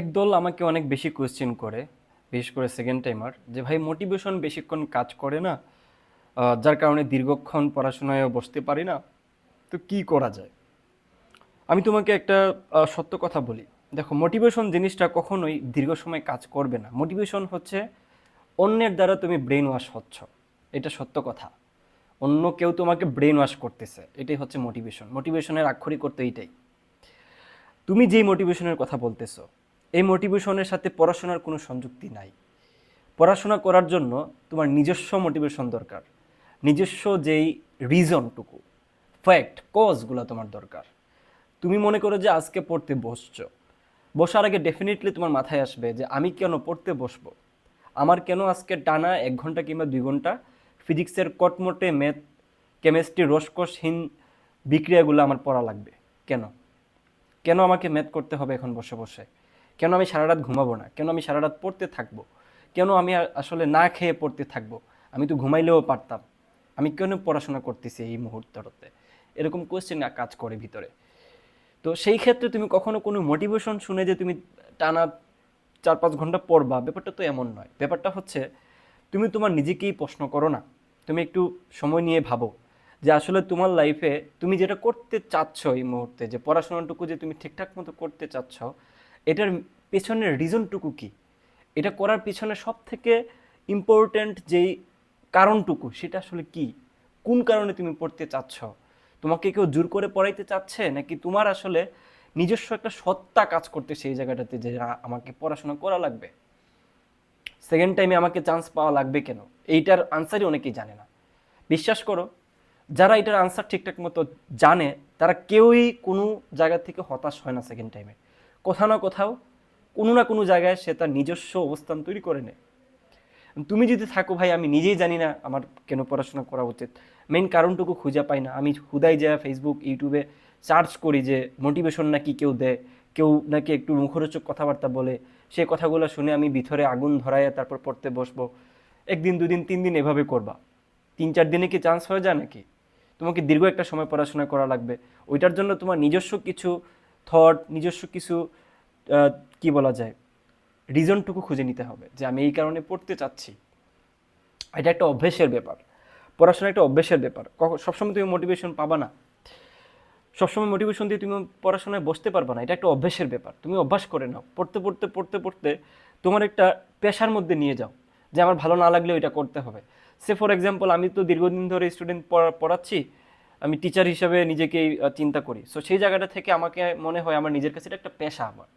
একদল আমাকে অনেক বেশি কোয়েশ্চেন করে, বিশেষ করে সেকেন্ড টাইমার যে, ভাই মোটিভেশন বেশিক্ষণ কাজ করে না যার কারণে দীর্ঘক্ষণ পড়াশোনায় বসতে পারি না, তো কি করা যায়? আমি তোমাকে একটা সত্য কথা বলি। দেখো মোটিভেশন জিনিসটা কখনোই দীর্ঘ সময় কাজ করবে না। মোটিভেশন হচ্ছে অন্যের দ্বারা তুমি ব্রেন ওয়াশ হচ্ছ। এটা সত্য কথা। অন্য কেউ তোমাকে ব্রেন ওয়াশ করতেছে। এটাই হচ্ছে মোটিভেশন মোটিভেশনের আক্ষরিক করতে এইটাই। তুমি যেই মোটিভেশনের কথা বলতেছো এই মোটিভেশনের সাথে পড়াশোনার কোনো সংযুক্তি নাই। পড়াশোনা করার জন্য তোমার নিজস্ব মোটিভেশন দরকার। নিজস্ব যেই রিজনটুকু ফ্যাক্ট কজগুলো তোমার দরকার। তুমি মনে করো যে আজকে পড়তে বসছো। বসার আগে ডেফিনেটলি তোমার মাথায় আসবে যে আমি কেন পড়তে বসবো? আমার কেন আজকে টানা এক ঘণ্টা কিংবা দুই ঘণ্টা ফিজিক্সের কটমোটে ম্যাথ কেমিস্ট্রি রসকসহীন বিক্রিয়াগুলো আমার পড়া লাগবে? কেন? কেন আমাকে ম্যাথ করতে হবে এখন বসে বসে? কেন আমি সারা রাত ঘুমাবো না? কেন আমি সারা রাত পড়তে থাকব? কেন আমি আসলে না খেয়ে পড়তে থাকব? আমি তো ঘুমাইলেও পারতাম। আমি কেন পড়াশোনা করতেছি এই মুহূর্ততে এরকম কোয়েশ্চেন কাজ করে ভিতরে। তো সেই ক্ষেত্রে তুমি কখনো কোনো মোটিভেশন শুনে যে তুমি টানা চার পাঁচ ঘণ্টা পড়বা, ব্যাপারটা তো এমন নয়। ব্যাপারটা হচ্ছে, তুমি তোমার নিজেকেই প্রশ্ন করো না। তুমি একটু সময় নিয়ে ভাবো যে আসলে তোমার লাইফে তুমি যেটা করতে চাচ্ছ এই মুহূর্তে, যে পড়াশোনাটুকু যে তুমি ঠিকঠাক মতো করতে চাচ্ছ এটার পেছনের রিজনটুকু কি? এটা করার পিছনে সব থেকে ইম্পর্ট্যান্ট যেই কারণটুকু, সেটা আসলে কি? কোন কারণে তুমি পড়তে চাচ্ছ? তোমাকে কেউ জোর করে পড়াইতে চাচ্ছে? নাকি তোমার আসলে নিজস্ব একটা সত্তা কাজ করতে সেই জায়গাটাতে যে আমাকে পড়াশোনা করা লাগবে সেকেন্ড টাইমে আমাকে চান্স পাওয়া লাগবে কেন? এইটার আনসারই অনেকেই জানে না। বিশ্বাস করো, যারা এটার আনসার ঠিকঠাক মতো জানে, তারা কেউই কোনো জায়গা থেকে হতাশ হয় না সেকেন্ড টাইমে কোথাও না কোথাও, কোনো না কোনো জায়গায় সে তার নিজস্ব অবস্থান তৈরি করে নেয়। তুমি যদি থাকো ভাই, আমি নিজেই জানি না আমার কেন পড়াশোনা করা উচিত। মেইন কারণটুকু খুঁজে পাই না। আমি হুদাই যা ফেসবুক ইউটিউবে সার্চ করি যে মোটিভেশন নাকি কেউ দেয়, কেউ নাকি একটু মুখরোচক কথাবার্তা বলে, সে কথাগুলো শুনে আমি ভিতরে আগুন ধরাইয়া তারপর পড়তে বসবো। একদিন, দুদিন, তিন দিন এভাবে করবা। তিন, চার দিনে কি চান্স হয়ে যায় নাকি? তোমাকে দীর্ঘ একটা সময় পড়াশোনা করা লাগবে। ওইটার জন্য তোমার নিজস্ব কিছু থট নিজস্ব কিছু কি বলা যায় রিজনটুকু খুঁজে নিতে হবে যে আমি এই কারণে পড়তে চাচ্ছি। এটা একটা অভ্যেসের ব্যাপার। পড়াশোনা একটা অভ্যেসের ব্যাপার। সবসময় তুমি মোটিভেশন পাবা না। সবসময় মোটিভেশন দিয়ে তুমি পড়াশোনায় বসতে পারবে না। এটা একটা অভ্যেসের ব্যাপার। তুমি অভ্যাস করে নাও। পড়তে পড়তে পড়তে পড়তে তোমার একটা পেশার মধ্যে নিয়ে যাও যে আমার ভালো না লাগলেও এটা করতে হবে। সে ফর এক্সাম্পল আমি তো দীর্ঘদিন ধরে স্টুডেন্ট পড়াচ্ছি। আমি টিচার হিসেবে নিজেকেই আহ, চিন্তা করি। সো সেই জায়গাটা থেকে আমাকে মনে হয় আমার নিজের কাছে এটা একটা পেশা আমার।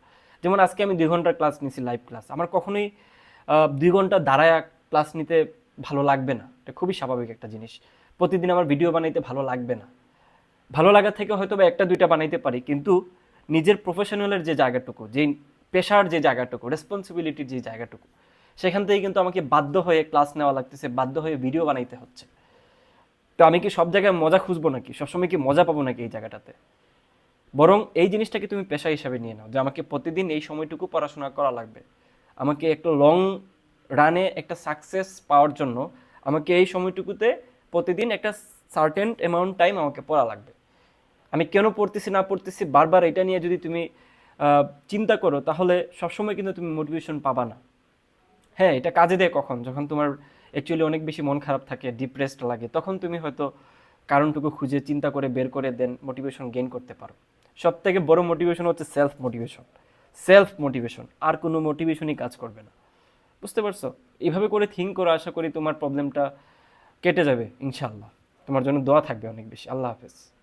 যেমন আজকে আমি দুই ঘণ্টার ক্লাস নিছি লাইভ ক্লাস আমার কখনোই দুই ঘণ্টা দাঁড়ায় ক্লাস নিতে ভালো লাগবে না। এটা খুবই স্বাভাবিক একটা জিনিস। প্রতিদিন আমার ভিডিও বানাইতে ভালো লাগবে না। ভালো লাগা থেকে হয়তো বা একটা দুইটা বানাইতে পারি কিন্তু নিজের প্রফেশনালের যে জায়গাটুকু যে পেশার যে জায়গাটুকু রেসপন্সিবিলিটির যে জায়গাটুকু সেখান থেকে কিন্তু আমাকে বাধ্য হয়ে ক্লাস নেওয়া লাগতেছে বাধ্য হয়ে ভিডিও বানাইতে হচ্ছে। তো আমি কি সব জায়গায় মজা খুঁজবো নাকি? সবসময় কি মজা পাবো নাকি এই জায়গাটাতে? বরং এই জিনিসটাকে তুমি পেশা হিসাবে নিয়ে নাও, যে আমাকে প্রতিদিন এই সময়টুকু পড়াশোনা করা লাগবে। আমাকে একটা লং রানে একটা সাকসেস পাওয়ার জন্য আমাকে এই সময়টুকুতে প্রতিদিন একটা সার্টেন অ্যামাউন্ট টাইম আমাকে পড়া লাগবে। আমি কেন পড়তেছি, না পড়তেছি, বারবার এটা নিয়ে যদি তুমি চিন্তা করো, তাহলে সবসময় কিন্তু তুমি মোটিভেশন পাবা না। হ্যাঁ এটা কাজে দেয় কখন? যখন তোমার অ্যাকচুয়ালি অনেক বেশি মন খারাপ থাকে ডিপ্রেসড লাগে। তখন তুমি হয়তো কারণটুকু খুঁজে, চিন্তা করে বের করে দেন মোটিভেশন গেইন করতে পারো। সব থেকে বড় মোটিভেশন হচ্ছে সেলফ মোটিভেশন সেলফ মোটিভেশন আর কোনো মোটিভেশনই কাজ করবে না। বুঝতে পারছ? এইভাবে করে থিঙ্ক করো, আশা করি তোমার প্রবলেমটা কেটে যাবে ইনশাল্লাহ তোমার জন্য দোয়া থাকবে অনেক বেশি। আল্লাহ হাফেজ।